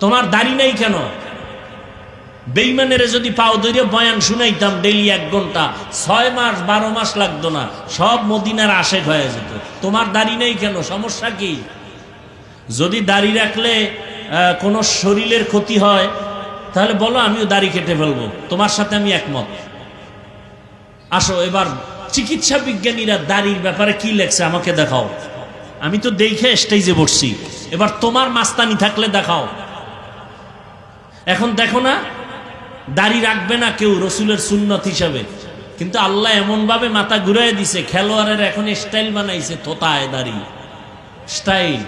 তোমার দাড়ি নাই কেন? বেইমানের যদি পাও ধরে বয়ান শুনাইতাম ডেইলি এক ঘণ্টা, ছয় মাস, বারো মাস লাগতো না, সব মদিনার আশেক হয়ে যেত। তোমার দাড়ি নেই কেন? সমস্যা কি? যদি দাড়ি রাখলে কোনো শরীরের ক্ষতি হয়, তাহলে বলো আমিও দাড়ি কেটে ফেলব। তোমার সাথে আমি একমত। আসো, এবার চিকিৎসা বিজ্ঞানীরা দাড়ির ব্যাপারে কি লেখছে আমাকে দেখাও। আমি তো দেখে স্টেজে বসছি। এবার তোমার মাস্তানি থাকলে দেখাও। এখন দেখো না, দাড়ি রাখবে না কেউ রসুলের সুন্নত হিসাবে। কিন্তু আল্লাহ এমন ভাবে মাথা ঘুরাই দিছে, খেলোয়াড়ের এখন স্টাইল বানাইছে তোতায় দাড়ি। স্টাইল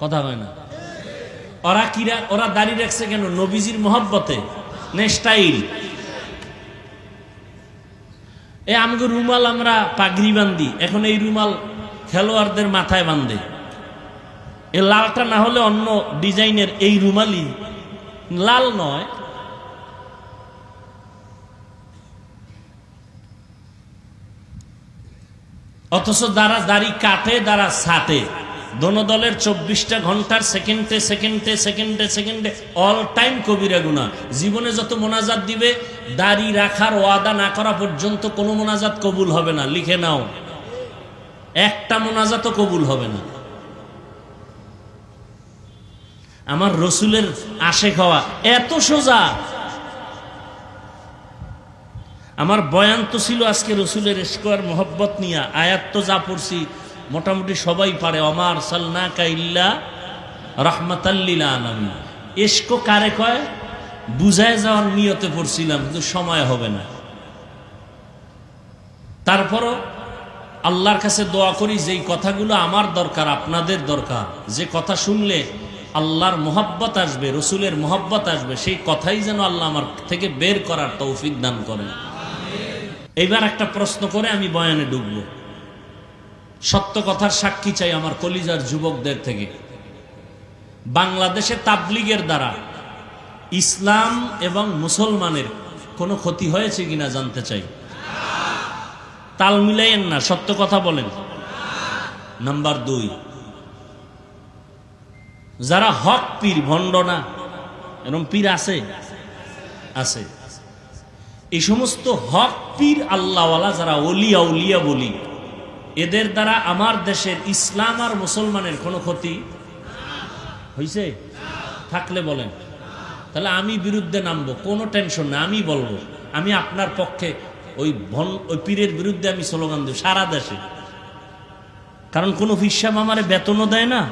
কথা হয় না। ওরা কিরা, ওরা দাড়ি রাখছে কেন? নবীজির মহব্বতে না স্টাইল এ আমগো রুমাল আমরা পাগড়ি বান্ধি এখন এই রুমাল খেলোয়াড়দের মাথায় বান্ধে। এ লালটা না হলে অন্য ডিজাইনের এই রুমালি লাল নয়। অথচ দ্বারা দাড়ি কাটে, দ্বারা ছাটে। দোনো দলের চব্বিশটা ঘণ্টার সেকেন্ডে সেকেন্ডে সেকেন্ডে সেকেন্ডে অল টাইম কবিরা গুণা জীবনে যত মোনাজাত দিবে, দাড়ি রাখার ওয়াদা না করা পর্যন্ত কোনো মোনাজাত কবুল হবে না। লিখে নাও। একটা মোনাজাতও কবুল হবে না। আমার রসুলের আশে খাওয়া এত সোজা। আমার বয়ান তো ছিল আজকে রসুলের স্কোয়ার মোহব্বত নিয়ে। আয়াত তো যা পড়ছি, মোটামুটি সবাই পারে। অমার সাল্লা কাইল্লা রহমতাল্লিলা আলামী এসকো কারে কয়? বুঝায় যাওয়ার নিয়তে পড়ছিলাম, কিন্তু সময় হবে না। তারপরও আল্লাহর কাছে দোয়া করি, যেই কথাগুলো আমার দরকার, আপনাদের দরকার। যে কথা শুনলে আল্লাহর মোহাব্বত আসবে, রসুলের মোহাব্বত আসবে, সেই কথাই যেন আল্লাহ আমার থেকে বের করার তৌফিক দান করেন। এইবার একটা প্রশ্ন করে আমি বয়ানে ডুবব। সত্য কথার সাক্ষী চাই আমার কলিজার যুবকদের থেকে। বাংলাদেশে তাবলিগের দ্বারা ইসলাম এবং মুসলমানের কোনো ক্ষতি হয়েছে কিনা জানতে চাই। তাল মিলাইয়েন না, সত্য কথা বলেন। নাম্বার দুই যারা হক পীর, ভণ্ড না এরকম পীর আছে? আছে। এই সমস্ত হক পীর আল্লাহওয়ালা যারা অলিয়া উলিয়া বলি, এদের দ্বারা আমার দেশের ইসলাম আর মুসলমানের কোনো ক্ষতি? হয়েছে থাকলে বলেন। তাহলে আমি বিরুদ্ধে নামবো, কোনো টেনশন না, আমি বলব। আমি আপনার পক্ষে ওই ভন, ওই পীরের বিরুদ্ধে আমি স্লোগান দেব, সারা দেশে। কারণ কোনো ফিসাব আমার বেতনও দেয় না।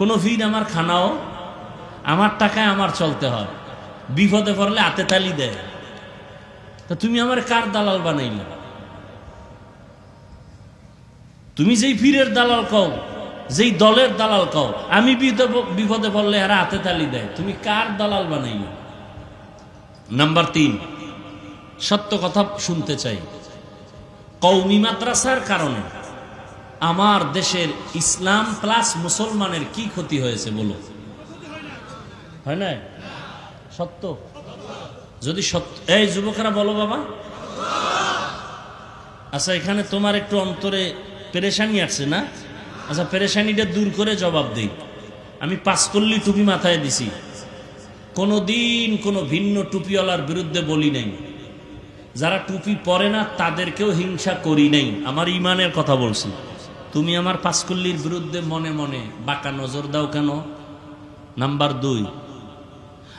কোনো ফির আমার খানাও, আমার টাকায় আমার চলতে হয়। বিপদে পড়লে হাতে তালি দেয়। তা তুমি আমার কার দালাল বানাইলে? তুমি যেই পীরের দালাল কও, যেই দলের দালাল কও, আমি বিপদে পড়লে এরা হাতে তালি দেয়। তুমি কার দালাল বানাইলে? নাম্বার তিন, সত্য কথা শুনতে চাই। কৌমি মাদ্রাসার কারণে আমার দেশের ইসলাম প্লাস মুসলমানের কি ক্ষতি হয়েছে বলো? হয় না সত্য? যদি সত্য এই যুবকরা বলো বাবা। আচ্ছা এখানে তোমার একটু অন্তরে পেরেশানি আসছে না? আচ্ছা পেরেশানিটা দূর করে জবাব দিই। আমি পাঁচকল্লি টুপি মাথায় দিছি। কোনো দিন কোনো ভিন্ন টুপিওয়ালার বিরুদ্ধে বলি নাই। যারা টুপি পরে না, তাদেরকেও হিংসা করি নাই। আমার ইমানের কথা বলছি। তুমি আমার পাঁচকল্লির বিরুদ্ধে মনে মনে বাঁকা নজর দাও কেন? নাম্বার দুই,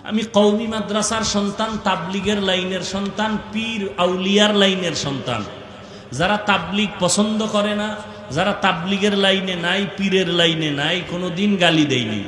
আমি কৌমি মাদ্রাসার সন্তান, তাবলিগের লাইনের সন্তান, পীর আউলিয়ার লাইনের সন্তান। যারা তাবলিগ পছন্দ করে না, যারা তাবলিগের লাইনে নাই, পীরের লাইনে নাই কোনো দিন গালি দেয়নি।